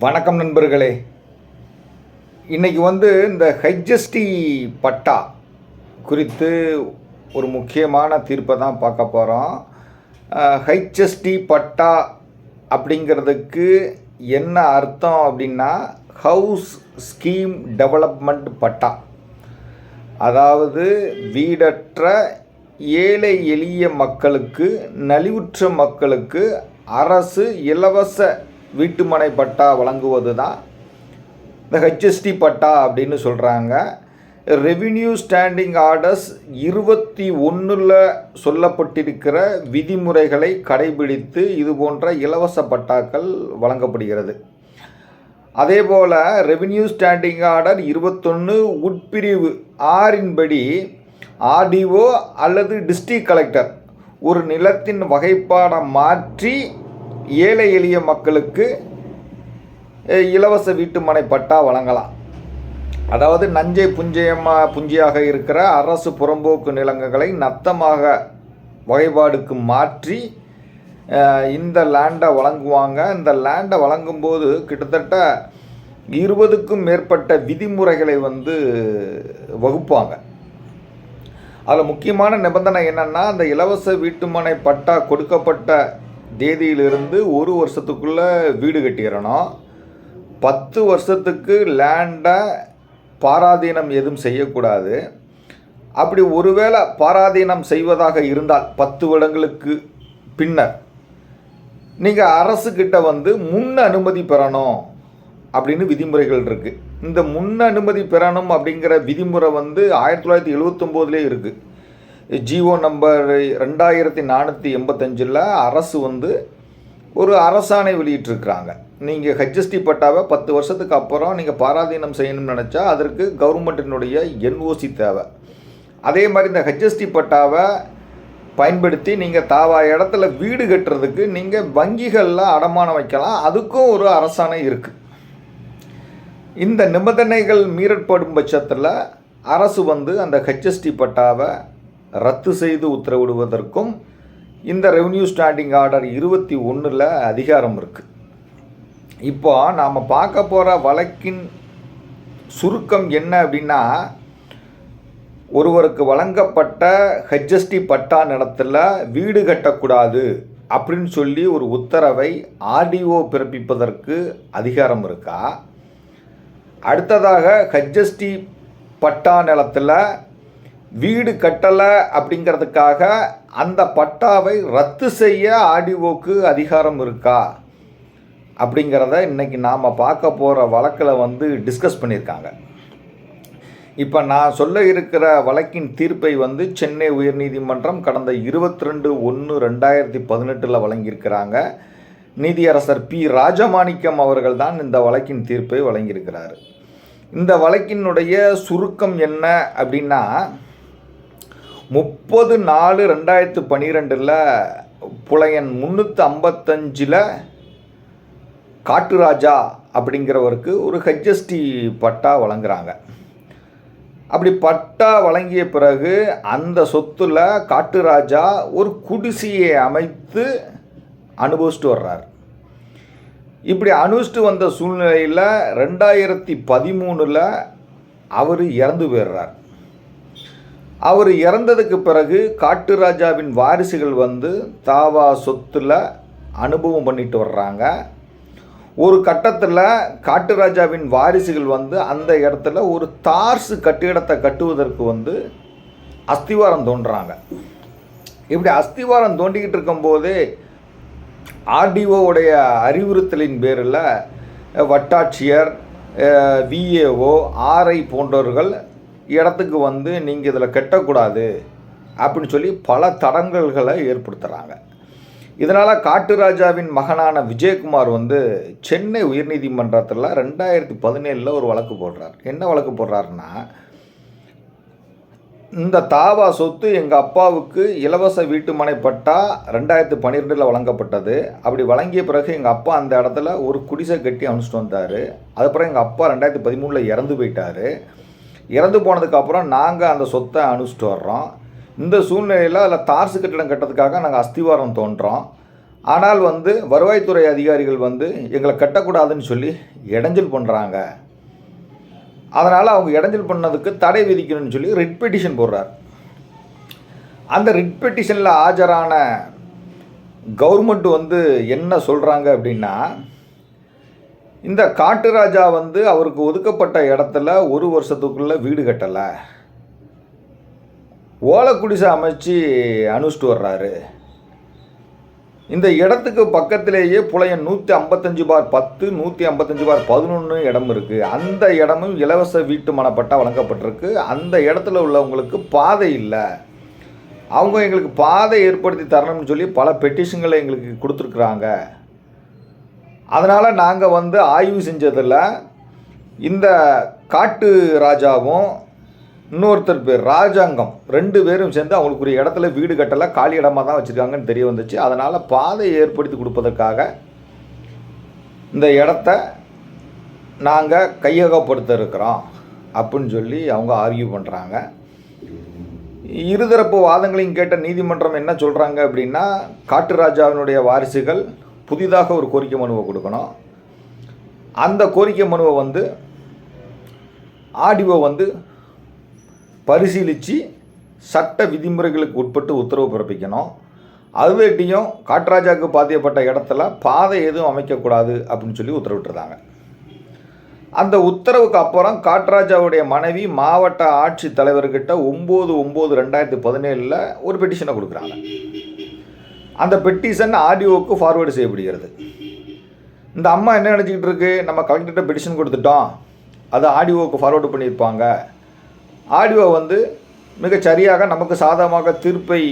வணக்கம் நண்பர்களே. இன்றைக்கி வந்து இந்த ஹெச்எஸ்டி பட்டா குறித்து ஒரு முக்கியமான தீர்ப்பை தான் பார்க்க போகிறோம் ஹெச்எஸ்டி பட்டா அப்படிங்கிறதுக்கு என்ன அர்த்தம் அப்படின்னா ஹவுஸ் ஸ்கீம் டெவலப்மெண்ட் பட்டா. அதாவது வீடற்ற ஏழை எளிய மக்களுக்கு நலிவுற்ற மக்களுக்கு அரசு இலவச வீட்டுமனை பட்டா வழங்குவது தான் இந்த ஹெச்எஸ்டி பட்டா அப்படின்னு சொல்கிறாங்க ரெவின்யூ ஸ்டாண்டிங் ஆர்டர்ஸ் இருபத்தி ஒன்றில் சொல்லப்பட்டிருக்கிற விதிமுறைகளை கடைபிடித்து இது போன்ற இலவச பட்டாக்கள் வழங்கப்படுகிறது. அதே போல் ரெவின்யூ ஸ்டாண்டிங் ஆர்டர் இருபத்தொன்று உட்பிரிவு ஆறின்படி ஆர்டிஓ அல்லது டிஸ்ட்ரிக்ட் கலெக்டர் ஒரு நிலத்தின் வகைப்பாடை மாற்றி ஏழை எளிய மக்களுக்கு இலவச வீட்டுமனை பட்டா வழங்கலாம். அதாவது நஞ்சை புஞ்சயமா புஞ்சியாக இருக்கிற அரசு புறம்போக்கு நிலங்களை நத்தமாக வகைப்பாடுக்கு மாற்றி இந்த லேண்டை வழங்குவாங்க. இந்த லேண்டை வழங்கும்போது கிட்டத்தட்ட இருபதுக்கும் மேற்பட்ட விதிமுறைகளை வந்து வகுப்பாங்க. அதில் முக்கியமான நிபந்தனை என்னென்னா அந்த இலவச வீட்டுமனை பட்டா கொடுக்கப்பட்ட தேதியிலிருந்து ஒரு வருஷத்துக்குள்ளே வீடு கட்டிடணும் பத்து வருஷத்துக்கு லேண்டை பாராதீனம் எதுவும் செய்யக்கூடாது. அப்படி ஒருவேளை பாராதீனம் செய்வதாக இருந்தால் பத்து வருடங்களுக்கு பின்னர் நீங்கள் அரசுக்கிட்ட வந்து முன் அனுமதி பெறணும் அப்படின்னு விதிமுறைகள் இருக்குது இந்த முன் அனுமதி பெறணும் அப்படிங்கிற விதிமுறை வந்து ஆயிரத்தி தொள்ளாயிரத்தி எழுவத்தொம்போதுலேயே இருக்குது ஜிஓ நம்பர் ரெண்டாயிரத்தி நானூற்றி எண்பத்தஞ்சில் அரசு வந்து ஒரு அரசாணை வெளியிட்டிருக்கிறாங்க. நீங்கள் ஹெச்எஸ்டி பட்டாவை பத்து வருஷத்துக்கு அப்புறம் நீங்கள் பாராதீனம் செய்யணும்னு நினச்சா அதற்கு கவர்மெண்ட்டினுடைய என்ஓசி தேவை. அதே மாதிரி இந்த ஹெச்எஸ்டி பட்டாவை பயன்படுத்தி நீங்கள் தாவா இடத்துல வீடு கட்டுறதுக்கு நீங்கள் வங்கிகளில் அடமானம் வைக்கலாம். அதுக்கும் ஒரு அரசாணை இருக்குது இந்த நிபந்தனைகள் மீறப்படும் பட்சத்தில் அரசு வந்து அந்த ஹெச்எஸ்டி பட்டாவை ரத்து செய்து உத்தரவிடுவதற்கும் இந்த ரெவன்யூ ஸ்டாண்டிங் ஆர்டர் இருபத்தி ஒன்றில் அதிகாரம் இருக்குது இப்போ நாம் பார்க்க போகிற வழக்கின் சுருக்கம் என்ன அப்படின்னா ஒருவருக்கு வழங்கப்பட்ட ஹெச்எஸ்டி பட்டா நிலத்தில் வீடு கட்டக்கூடாது அப்படின்னு சொல்லி ஒரு உத்தரவை ஆர்டிஓ பிறப்பிப்பதற்கு அதிகாரம் இருக்கா? அடுத்ததாக ஹெச்எஸ்டி பட்டா நிலத்தில் வீடு கட்டலை அப்படிங்கிறதுக்காக அந்த பட்டாவை ரத்து செய்ய ஆர்டிஓக்கு அதிகாரம் இருக்கா? அப்படிங்கிறத இன்றைக்கி நாம் பார்க்க போகிற வழக்கில் வந்து டிஸ்கஸ் பண்ணியிருக்காங்க. இப்போ நான் சொல்ல இருக்கிற வழக்கின் தீர்ப்பை வந்து சென்னை உயர்நீதிமன்றம் கடந்த இருபத்தி ரெண்டு ஒன்று ரெண்டாயிரத்தி பதினெட்டில் வழங்கியிருக்கிறாங்க. நீதியரசர் பி. ராஜமாணிக்கம் அவர்கள் தான் இந்த வழக்கின் தீர்ப்பை வழங்கியிருக்கிறார். இந்த வழக்கினுடைய சுருக்கம் என்ன அப்படின்னா முப்பது நாலு ரெண்டாயிரத்து பன்னிரெண்டில் புலையன் முந்நூற்றி ஐம்பத்தஞ்சில் காட்டுராஜா அப்படிங்கிறவருக்கு ஒரு ஹெச்எஸ்டி பட்டா வழங்குறாங்க. அப்படி பட்டா வழங்கிய பிறகு அந்த சொத்துல காட்டுராஜா ஒரு குடிசையை அமைத்து அனுபவிச்சுட்டு வர்றார். இப்படி அனுபவிச்சுட்டு வந்த சூழ்நிலையில் ரெண்டாயிரத்தி பதிமூணில் அவர் இறந்து போயிடுறார். அவர் இறந்ததுக்கு பிறகு காட்டு ராஜாவின் வாரிசுகள் வந்து தாவா சொத்துல அனுபவம் பண்ணிட்டு வர்றாங்க. ஒரு கட்டத்தில் காட்டுராஜாவின் வாரிசுகள் வந்து அந்த இடத்துல ஒரு தார்சு கட்டிடத்தை கட்டுவதற்கு வந்து அஸ்திவாரம் தோன்றாங்க. இப்படி அஸ்திவாரம் தோண்டிக்கிட்டு இருக்கும்போதே ஆர்டிஓவுடைய அறிவுறுத்தலின் பேரில் வட்டாட்சியர் விஏஓ ஆர்ஐ போன்றவர்கள் இடத்துக்கு வந்து நீங்கள் இதில் கட்டக்கூடாது அப்படின்னு சொல்லி பல தடங்கல்களை ஏற்படுத்துகிறாங்க இதனால் காட்டுராஜாவின் மகனான விஜயகுமார் வந்து சென்னை உயர்நீதிமன்றத்தில் ரெண்டாயிரத்தி பதினேழில் ஒரு வழக்கு போடுறார். என்ன வழக்கு போடுறாருன்னா இந்த தாவா சொத்து எங்கள் அப்பாவுக்கு இலவச வீட்டுமனை பட்டா ரெண்டாயிரத்தி பன்னிரெண்டில் வழங்கப்பட்டது. அப்படி வழங்கிய பிறகு எங்கள் அப்பா அந்த இடத்துல ஒரு குடிசை கட்டி அனுப்பிச்சிட்டு வந்தார். அதுக்கப்புறம் எங்கள் அப்பா ரெண்டாயிரத்தி பதிமூணில் இறந்து போயிட்டார். இறந்து போனதுக்கப்புறம் நாங்கள் அந்த சொத்தை அனுப்பிச்சிட்டு வர்றோம். இந்த சூழ்நிலையில் அதில் தார்சு கட்டிடம் கட்டுறதுக்காக நாங்கள் அஸ்திவாரம் தோன்றோம். ஆனால் வந்து வருவாய்த்துறை அதிகாரிகள் வந்து எங்களை கட்டக்கூடாதுன்னு சொல்லி இடைஞ்சல் பண்ணுறாங்க அதனால் அவங்க இடைஞ்சல் பண்ணதுக்கு தடை விதிக்கணும்னு சொல்லி ரிட் பெட்டிஷன் போடுறார். அந்த ரிட் பெட்டிஷனில் ஆஜரான கவர்மெண்ட் வந்து என்ன சொல்கிறாங்க அப்படின்னா இந்த காட்டு ராஜா வந்து அவருக்கு ஒதுக்கப்பட்ட இடத்துல ஒரு வருஷத்துக்குள்ளே வீடு கட்டலை. ஓலக்குடிசை அமைச்சு அனுஷ்டு வர்றாரு. இந்த இடத்துக்கு பக்கத்திலேயே புலையன் நூற்றி ஐம்பத்தஞ்சு பார் பத்து நூற்றி ஐம்பத்தஞ்சு பார் பதினொன்று இடம் இருக்குது அந்த இடமும் இலவச வீட்டு மனப்பட்டா வழங்கப்பட்டிருக்கு. அந்த இடத்துல உள்ளவங்களுக்கு பாதை இல்லை. அவங்க எங்களுக்கு பாதை ஏற்படுத்தி தரணும்னு சொல்லி பல பெட்டிஷன்களை எங்களுக்கு கொடுத்துருக்குறாங்க. அதனால் நாங்கள் வந்து ஆய்வு செஞ்சதில் இந்த காட்டு ராஜாவும் இன்னொருத்தர் பேர் ராஜாங்கம் ரெண்டு பேரும் சேர்ந்து அவங்களுக்கு ஒரு இடத்துல வீடு கட்டலை காலி இடமாக தான் வச்சுருக்காங்கன்னு தெரிய வந்துச்சு. அதனால் பாதை ஏற்படுத்தி கொடுப்பதற்காக இந்த இடத்த நாங்கள் கையகப்படுத்த இருக்கிறோம் அப்படின்னு சொல்லி அவங்க ஆர்கியூ பண்ணுறாங்க இருதரப்பு வாதங்களையும் கேட்ட நீதிமன்றம் என்ன சொல்கிறாங்க அப்படின்னா காட்டு ராஜாவினுடைய வாரிசுகள் புதிதாக ஒரு கோரிக்கை மனுவை கொடுக்கணும். அந்த கோரிக்கை மனுவை வந்து ஆடிஓ வந்து பரிசீலித்து சட்ட விதிமுறைகளுக்கு உட்பட்டு உத்தரவு பிறப்பிக்கணும். அதுவேட்டியும் காட்ராஜாவுக்கு பாத்தியப்பட்ட இடத்துல பாதை எதுவும் அமைக்கக்கூடாது அப்படின்னு சொல்லி உத்தரவிட்டுருந்தாங்க. அந்த உத்தரவுக்கு அப்புறம் காட்ராஜாவுடைய மனைவி மாவட்ட ஆட்சித் தலைவர்கிட்ட ஒம்பது ஒம்பது ரெண்டாயிரத்தி பதினேழில் ஒரு பெட்டிஷனை கொடுக்குறாங்க. அந்த பெட்டிஷன் ஆடியோவுக்கு ஃபார்வேர்டு செய்யப்படுகிறது. இந்த அம்மா என்ன நினச்சிக்கிட்டு இருக்கு? நம்ம கலெக்டர்கிட்ட பெட்டிஷன் கொடுத்துட்டோம். அது ஆடியோவுக்கு ஃபார்வேர்டு பண்ணியிருப்பாங்க. ஆடியோ வந்து மிக சரியாக நமக்கு சாதகமாக தீர்ப்பை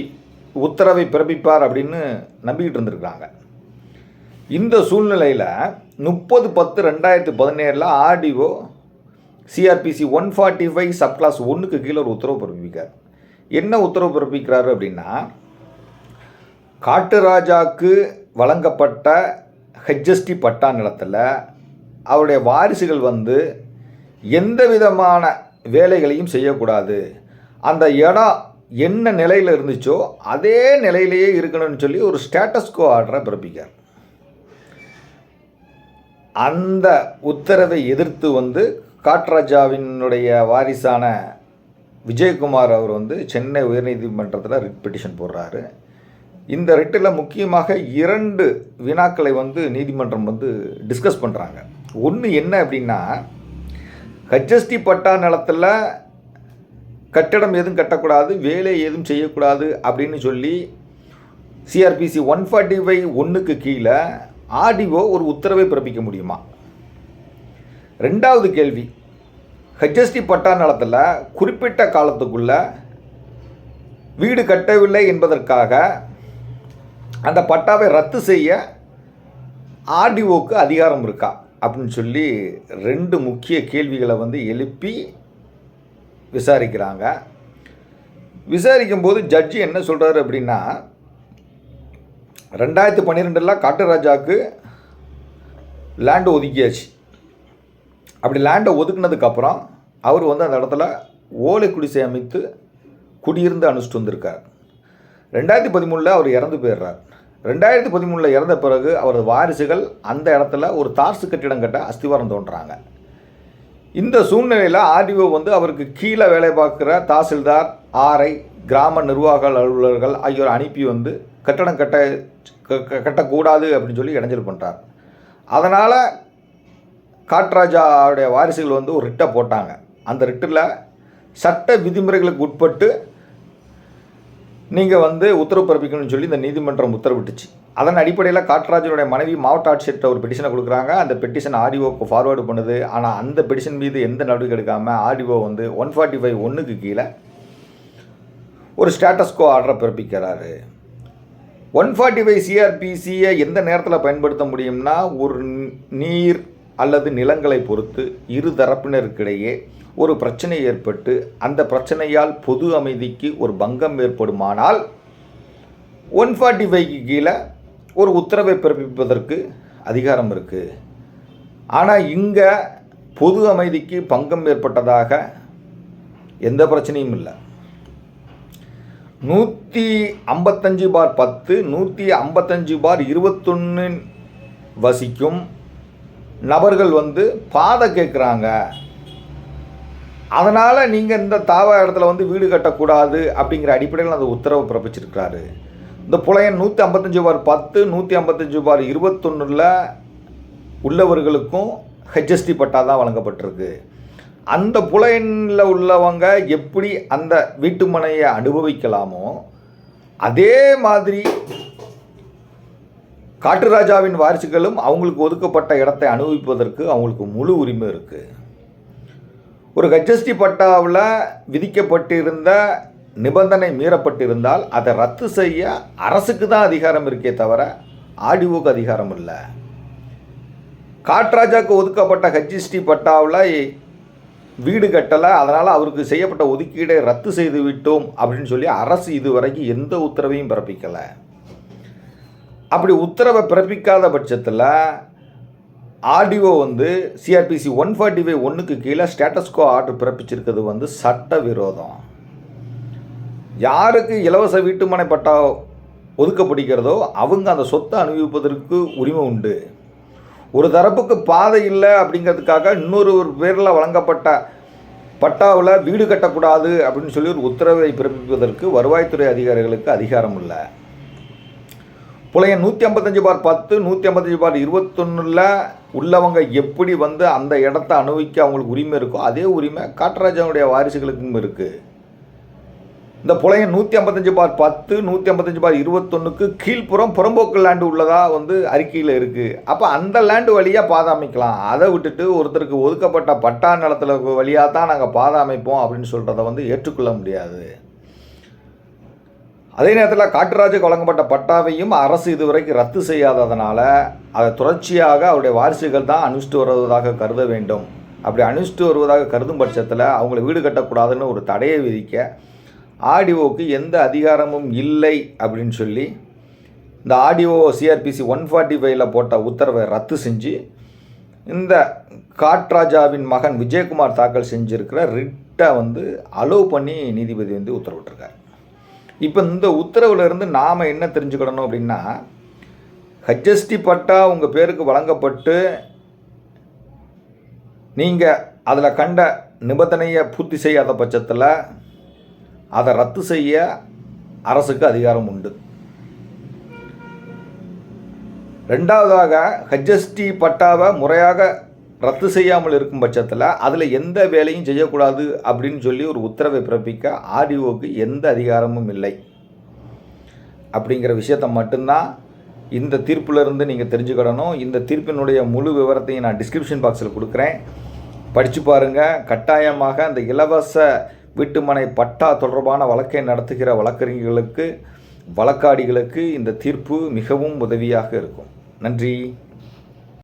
உத்தரவை பிறப்பிப்பார் அப்படின்னு நம்பிக்கிட்டு இருந்திருக்கிறாங்க. இந்த சூழ்நிலையில் முப்பது பத்து ரெண்டாயிரத்து பதினேழில் RDO CrPC one forty five sub clause ஒன்றுக்கு கீழே ஒரு உத்தரவு பிறப்பிக்கார். என்ன உத்தரவு பிறப்பிக்கிறாரு அப்படின்னா காட்டுராஜாவுக்கு வழங்கப்பட்ட ஹெச்எஸ்டி பட்டா நிலத்தில் அவருடைய வாரிசுகள் வந்து எந்த விதமான வேலைகளையும் செய்யக்கூடாது. அந்த இடம் என்ன நிலையில் இருந்துச்சோ அதே நிலையிலேயே இருக்கணும்னு சொல்லி ஒரு ஸ்டேட்டஸ்கோ ஆர்டரை பிறப்பிக்கார் அந்த உத்தரவை எதிர்த்து வந்து காட்ராஜாவினுடைய வாரிசான விஜயகுமார் அவர் வந்து சென்னை உயர்நீதிமன்றத்தில் ரிட் பெட்டிஷன் போடுறாரு. இந்த ரிட்டில் முக்கியமாக இரண்டு வினாக்களை வந்து நீதிமன்றம் வந்து டிஸ்கஸ் பண்ணுறாங்க ஒன்று என்ன அப்படின்னா ஹெச்எஸ்டி பட்டா நிலத்தில் கட்டடம் எதுவும் கட்டக்கூடாது வேலை எதுவும் செய்யக்கூடாது அப்படின்னு சொல்லி சிஆர்பிசி ஒன் ஃபார்ட்டி ஃபைவ் ஒன்றுக்கு கீழே ஆர்டிஓ ஒரு உத்தரவை பிறப்பிக்க முடியுமா? ரெண்டாவது கேள்வி ஹெச்எஸ்டி பட்டா நிலத்தில் குறிப்பிட்ட காலத்துக்குள்ளே வீடு கட்டவில்லை என்பதற்காக அந்த பட்டாவை ரத்து செய்ய ஆர்டிஓக்கு அதிகாரம் இருக்கா? அப்படின்னு சொல்லி ரெண்டு முக்கிய கேள்விகளை வந்து எழுப்பி விசாரிக்கிறாங்க. விசாரிக்கும் போது ஜட்ஜி என்ன சொல்கிறாரு அப்படின்னா ரெண்டாயிரத்து பன்னிரெண்டில் காட்டுராஜாவுக்கு லேண்டு ஒதுக்கியாச்சு. அப்படி லேண்டை ஒதுக்குனதுக்கப்புறம் அவர் வந்து அந்த இடத்துல ஓலை குடிசை அமைத்து குடியிருந்து அனுப்பிச்சிட்டு வந்திருக்கார். ரெண்டாயிரத்தி பதிமூணில் அவர் இறந்து போயிடுறார். ரெண்டாயிரத்தி பதிமூணில் இறந்த பிறகு அவரது வாரிசுகள் அந்த இடத்துல ஒரு தார்சு கட்டிடம் கட்ட அஸ்திவாரம் தோன்றாங்க. இந்த சூழ்நிலையில் ஆர்டிஓ வந்து அவருக்கு கீழே வேலை பார்க்குற தாசில்தார் ஆர்ஐ கிராம நிர்வாக அலுவலர்கள் ஆகியோர் அனுப்பி வந்து கட்டடம் கட்ட க- கட்டக்கூடாது அப்படின்னு சொல்லி இடைஞ்சல் பண்ணுறார் அதனால் காட்ராஜாவுடைய வாரிசுகள் வந்து ஒரு ரிட்டை போட்டாங்க. அந்த ரிட்டில் சட்ட விதிமுறைகளுக்கு உட்பட்டு நீங்கள் வந்து உத்தரவு பிறப்பிக்கணும்னு சொல்லி இந்த நீதிமன்றம் உத்தரவிட்டுச்சு. அதன் அடிப்படையில் காட்ராஜனுடைய மனைவி மாவட்ட ஆட்சியர்கிட்ட ஒரு பெட்டிஷனை கொடுக்குறாங்க. அந்த பெட்டிஷன் ஆடிஓக்கு ஃபார்வேர்டு பண்ணுது. ஆனால் அந்த பெட்டிஷன் மீது எந்த நடவடிக்கை எடுக்காமல் ஆடிஓ வந்து ஒன் ஃபார்ட்டி ஃபைவ் ஒன்றுக்கு கீழே ஒரு ஸ்டேட்டஸ்கோ ஆர்டரை பிறப்பிக்கிறாரு. ஒன் ஃபார்ட்டி ஃபைவ் சிஆர்பிசியை எந்த நேரத்தில் பயன்படுத்த முடியும்னா ஒரு நீர் அல்லது நிலங்களை பொறுத்து இரு தரப்பினருக்கிடையே ஒரு பிரச்சனை ஏற்பட்டு அந்த பிரச்சனையால் பொது அமைதிக்கு ஒரு பங்கம் ஏற்படுமானால் ஒன் ஃபார்ட்டி ஃபைவ்க்கு கீழே ஒரு உத்தரவை பிறப்பிப்பதற்கு அதிகாரம் இருக்குது ஆனால் இங்கே பொது அமைதிக்கு பங்கம் ஏற்பட்டதாக எந்த பிரச்சனையும் இல்லை. நூற்றி ஐம்பத்தஞ்சு பார் பத்து நூற்றி ஐம்பத்தஞ்சு பார் இருபத்தொன்னு வசிக்கும் நபர்கள் வந்து பாதை கேட்குறாங்க அதனால் நீங்கள் இந்த தாவா இடத்துல வந்து வீடு கட்டக்கூடாது அப்படிங்கிற அடிப்படையில் அந்த உத்தரவு பிறப்பிச்சிருக்கிறாரு. இந்த புலையன் நூற்றி ஐம்பத்தஞ்சு பார் பத்து நூற்றி ஐம்பத்தஞ்சு பார் இருபத்தொன்னில் உள்ளவர்களுக்கும் ஹெச்எஸ்டி பட்டா தான் வழங்கப்பட்டிருக்கு. அந்த புலையனில் உள்ளவங்க எப்படி அந்த வீட்டு மனையை அனுபவிக்கலாமோ அதே மாதிரி காட்டுராஜாவின் வாரிசுகளும் அவங்களுக்கு ஒதுக்கப்பட்ட இடத்தை அனுபவிப்பதற்கு அவங்களுக்கு முழு உரிமை இருக்குது ஒரு ஹெச்எஸ்டி பட்டாவில் விதிக்கப்பட்டிருந்த நிபந்தனை மீறப்பட்டிருந்தால் அதை ரத்து செய்ய அரசுக்கு தான் அதிகாரம் இருக்கே தவிர ஆடிஓக்கு அதிகாரம் இல்லை. காட்ராஜாக்கு ஒதுக்கப்பட்ட ஹெச்எஸ்டி பட்டாவில் வீடு கட்டலை அதனால் அவருக்கு செய்யப்பட்ட ஒதுக்கீடை ரத்து செய்து விட்டோம் அப்படின்னு சொல்லி அரசு இதுவரைக்கும் எந்த உத்தரவையும் பிறப்பிக்கலை. அப்படி உத்தரவை பிறப்பிக்காத பட்சத்தில் ஆர்டிஓ வந்து சிஆர்பிசி ஒன் ஃபார்ட்டி ஃபைவ் ஒன்றுக்கு கீழே ஸ்டேட்டஸ்கோ ஆர்டர் பிறப்பிச்சிருக்கிறது வந்து சட்ட விரோதம் யாருக்கு இலவச வீட்டுமனை பட்டா ஒதுக்கப்படுகிறதோ அவங்க அந்த சொத்தை அனுபவிப்பதற்கு உரிமை உண்டு. ஒரு தரப்புக்கு பாதை இல்லை அப்படிங்கிறதுக்காக இன்னொரு ஒரு பேரில் வழங்கப்பட்ட பட்டாவில் வீடு கட்டக்கூடாது அப்படின்னு சொல்லி ஒரு உத்தரவை பிறப்பிப்பதற்கு வருவாய்த்துறை அதிகாரிகளுக்கு அதிகாரம் இல்லை. புலையன் நூற்றி ஐம்பத்தஞ்சு பார் பத்து நூற்றி ஐம்பத்தஞ்சு பார் இருபத்தொன்னில் உள்ளவங்க எப்படி வந்து அந்த இடத்த அனுபவிக்க அவங்களுக்கு உரிமை இருக்கோ அதே உரிமை காட்டராஜனுடைய வாரிசுகளுக்கும் இருக்குது இந்த புலையன் நூற்றி ஐம்பத்தஞ்சு பார் பத்து நூற்றி ஐம்பத்தஞ்சு பார் இருபத்தொன்னுக்கு கீழ்ப்புறம் புறம்போக்கு லேண்டு உள்ளதாக வந்து அறிக்கையில் இருக்குது அப்போ அந்த லேண்டு வழியாக பாதை அமைக்கலாம் அதை விட்டுட்டு ஒருத்தருக்கு ஒதுக்கப்பட்ட பட்டா நிலத்தில் வழியாக தான் நாங்கள் பாதை அமைப்போம் அப்படின்னு சொல்கிறத வந்து ஏற்றுக்கொள்ள முடியாது. அதே நேரத்தில் காட்டுராஜுக்கு வழங்கப்பட்ட பட்டாவையும் அரசு இதுவரைக்கும் ரத்து செய்யாததுனால அதை தொடர்ச்சியாக அவருடைய வாரிசுகள் தான் அனுஷ்டிட்டு வருவதாக கருத வேண்டும். அப்படி அனுஷ்டிட்டு வருவதாக கருதும் பட்சத்தில் அவங்களை வீடு கட்டக்கூடாதுன்னு ஒரு தடையை விதிக்க ஆடிஓக்கு எந்த அதிகாரமும் இல்லை அப்படின்னு சொல்லி இந்த ஆடிஓ சிஆர்பிசி ஒன் ஃபார்ட்டி ஃபைவ்ல போட்ட உத்தரவை ரத்து செஞ்சு இந்த காட்ராஜாவின் மகன் விஜயகுமார் தாக்கல் செஞ்சுருக்கிற ரிட்டை வந்து அலோவ் பண்ணி நீதிபதி வந்து உத்தரவிட்டிருக்கார். இப்போ இந்த உத்தரவுல இருந்து நாம் என்ன தெரிஞ்சுக்கிடணும் அப்படின்னா ஹஜ்எஸ்டி பட்டா உங்கள் பேருக்கு வழங்கப்பட்டு நீங்கள் அதில் கண்ட நிபந்தனையை பூர்த்தி செய்யாத பட்சத்தில் அதை ரத்து செய்ய அரசுக்கு அதிகாரம் உண்டு. ரெண்டாவதாக ஹெச்எஸ்டி பட்டாவை முறையாக ரத்து செய்யாமல் இருக்கும் பட்சத்தில் அதில் எந்த வேலையும் செய்யக்கூடாது அப்படின்னு சொல்லி ஒரு உத்தரவை பிறப்பிக்க ஆர்டிஓக்கு எந்த அதிகாரமும் இல்லை. அப்படிங்கிற விஷயத்த மட்டும்தான் இந்த தீர்ப்பிலிருந்து நீங்கள் தெரிஞ்சுக்கிடணும். இந்த தீர்ப்பினுடைய முழு விவரத்தையும் நான் டிஸ்கிரிப்ஷன் பாக்ஸில் கொடுக்குறேன். படித்து பாருங்கள் கட்டாயமாக அந்த இலவச வீட்டுமனை பட்டா தொடர்பான வழக்கை நடத்துகிற வழக்கறிஞர்களுக்கு வழக்காடிகளுக்கு இந்த தீர்ப்பு மிகவும் உதவியாக இருக்கும். நன்றி.